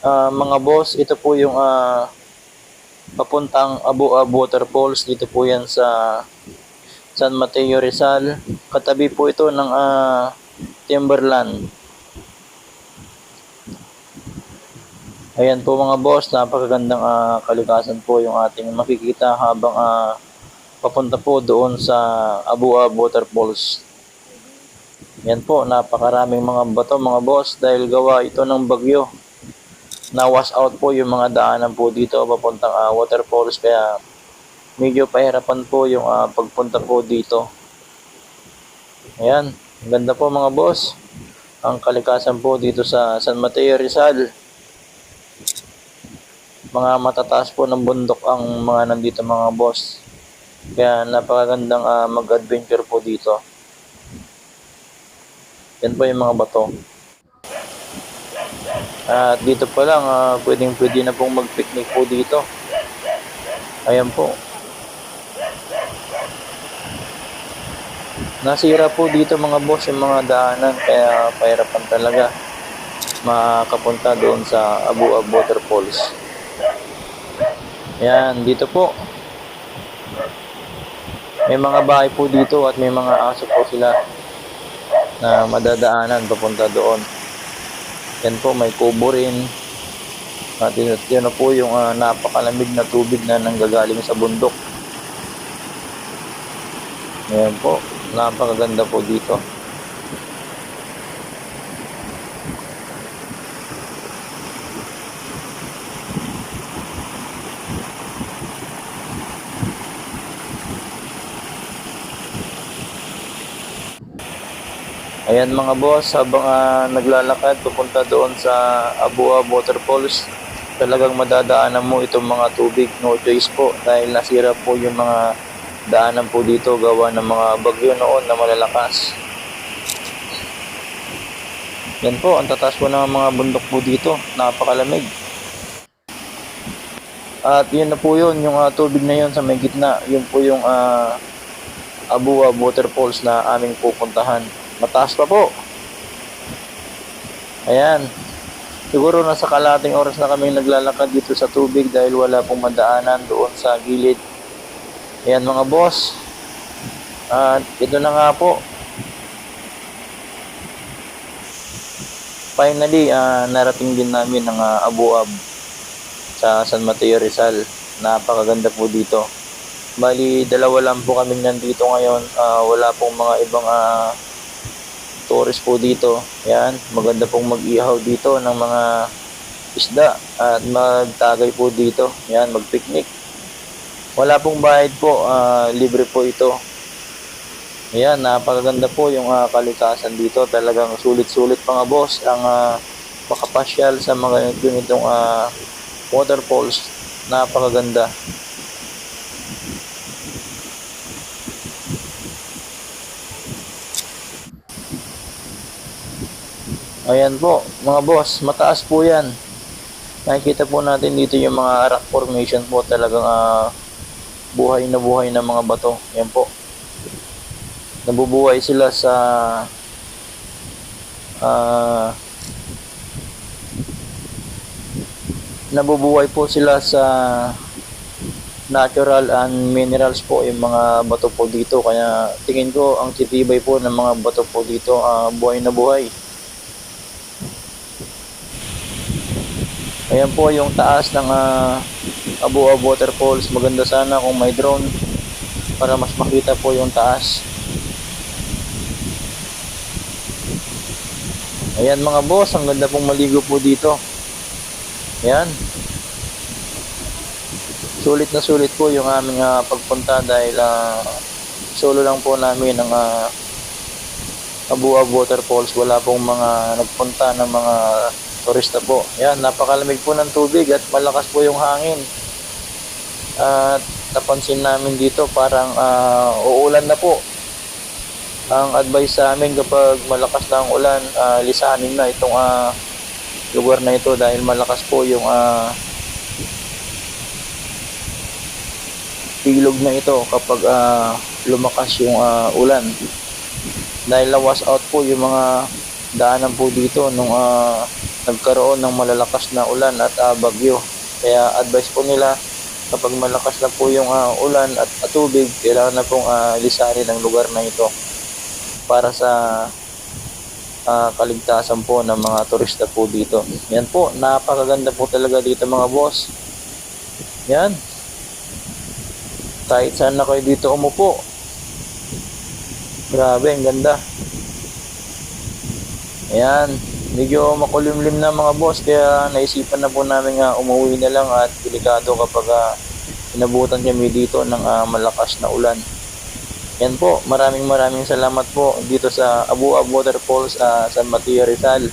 Ah, mga boss, ito po yung ah, papuntang Abu Ab Waterfalls. Dito po yan sa San Mateo Rizal. Katabi po ito ng ah, Timberland. Ayan po mga boss, napakagandang ah, kalikasan po yung ating makikita habang ah, papunta po doon sa Abu Ab Waterfalls. Yan po, napakaraming mga bato mga boss dahil gawa ito ng bagyo na wash out po yung mga daanan po dito papuntang ah, waterfalls kaya medyo pahirapan po yung ah, pagpunta po dito. Ayan, ganda po mga boss. Ang kalikasan po dito sa San Mateo Rizal. Mga matataas po ng bundok ang mga nandito mga boss. Kaya napakagandang ah, mag-adventure po dito. Yan po yung mga bato. At dito pa lang, ah, pwedeng pwede na pong mag-picnic po dito. Ayan po. Nasira po dito mga boss yung mga daanan kaya pahirapan talaga makapunta doon sa Abu Ab Waterfalls. Ayan, dito po. May mga bahay po dito at may mga aso po sila na madadaanan papunta doon. Yan po, may kubo rin. At yun, yun po yung ah, napakalamig na tubig na nanggagaling sa bundok. Ayan po, napakaganda po dito. Ayan mga boss, habang ah, naglalakad papunta doon sa Abua Waterfalls, talagang madadaanan mo itong mga tubig, no choice po dahil nasira po yung mga daanan po dito gawa ng mga bagyo noon na malalakas. Yan po, ang tatas po ng mga bundok po dito, napakalamig. At yun na po yun, yung ah, tubig na yun sa may gitna, yun po yung ah, Abua Waterfalls na aming pupuntahan. Mataas pa po. Ayan. Siguro nasa kalating oras na kami naglalakad dito sa tubig dahil wala pong madaanan doon sa gilid. Ayan mga boss. At ito na nga po. Finally, ah, narating din namin ang ah, Abu Ab sa San Mateo Rizal. Napakaganda po dito. Bali, dalawa lang po kami nandito ngayon. Ah, wala pong mga ibang ah, tourist po dito. Yan, maganda pong mag-ihaw dito ng mga isda at magtagay po dito. Yan, mag-picnic. Wala pong bayad po, ah, libre po ito. Ayan, napakaganda po yung ah, kalikasan dito. Talagang sulit-sulit mga boss ang ah, makapasyal sa mga ganitong ah, waterfalls. Napakaganda. Ayan po, mga boss, mataas po yan. Nakikita po natin dito yung mga rock formation po talagang ah, buhay na buhay na mga bato. Yan po. Nabubuhay sila sa ah, nabubuhay po sila sa natural and minerals po yung mga bato po dito kaya tingin ko ang titibay po ng mga bato po dito ah, buhay na buhay Ayan po yung taas ng uh, Abu Ab Waterfalls. Maganda sana kung may drone para mas makita po yung taas. Ayan mga boss, ang ganda pong maligo po dito. Ayan. Sulit na sulit po yung aming uh, pagpunta dahil uh, solo lang po namin ang uh, Abu Ab Waterfalls. Wala pong mga nagpunta ng mga turista po. Yan, napakalamig po ng tubig at malakas po yung hangin. At napansin namin dito parang ah, uulan na po. Ang advice sa amin kapag malakas na ang ulan, ah, lisanin na itong ah, lugar na ito dahil malakas po yung ah, ilog na ito kapag ah, lumakas yung ah, ulan. Dahil na wash out po yung mga daanan po dito nung ah, nagkaroon ng malalakas na ulan at ah, bagyo. Kaya advice po nila kapag malakas na po yung ah, ulan at, at tubig, kailangan na pong ah, lisanin ang lugar na ito para sa ah, kaligtasan po ng mga turista po dito. Yan po, napakaganda po talaga dito mga boss. Yan. Kahit saan na kayo dito umupo. Grabe, ang ganda. Ayan, medyo makulimlim na mga boss kaya naisipan na po namin nga umuwi na lang at delikado kapag ah, inabutan kami dito ng ah, malakas na ulan. Yan po, maraming maraming salamat po dito sa Abu Ab Waterfalls sa San Mateo Rizal.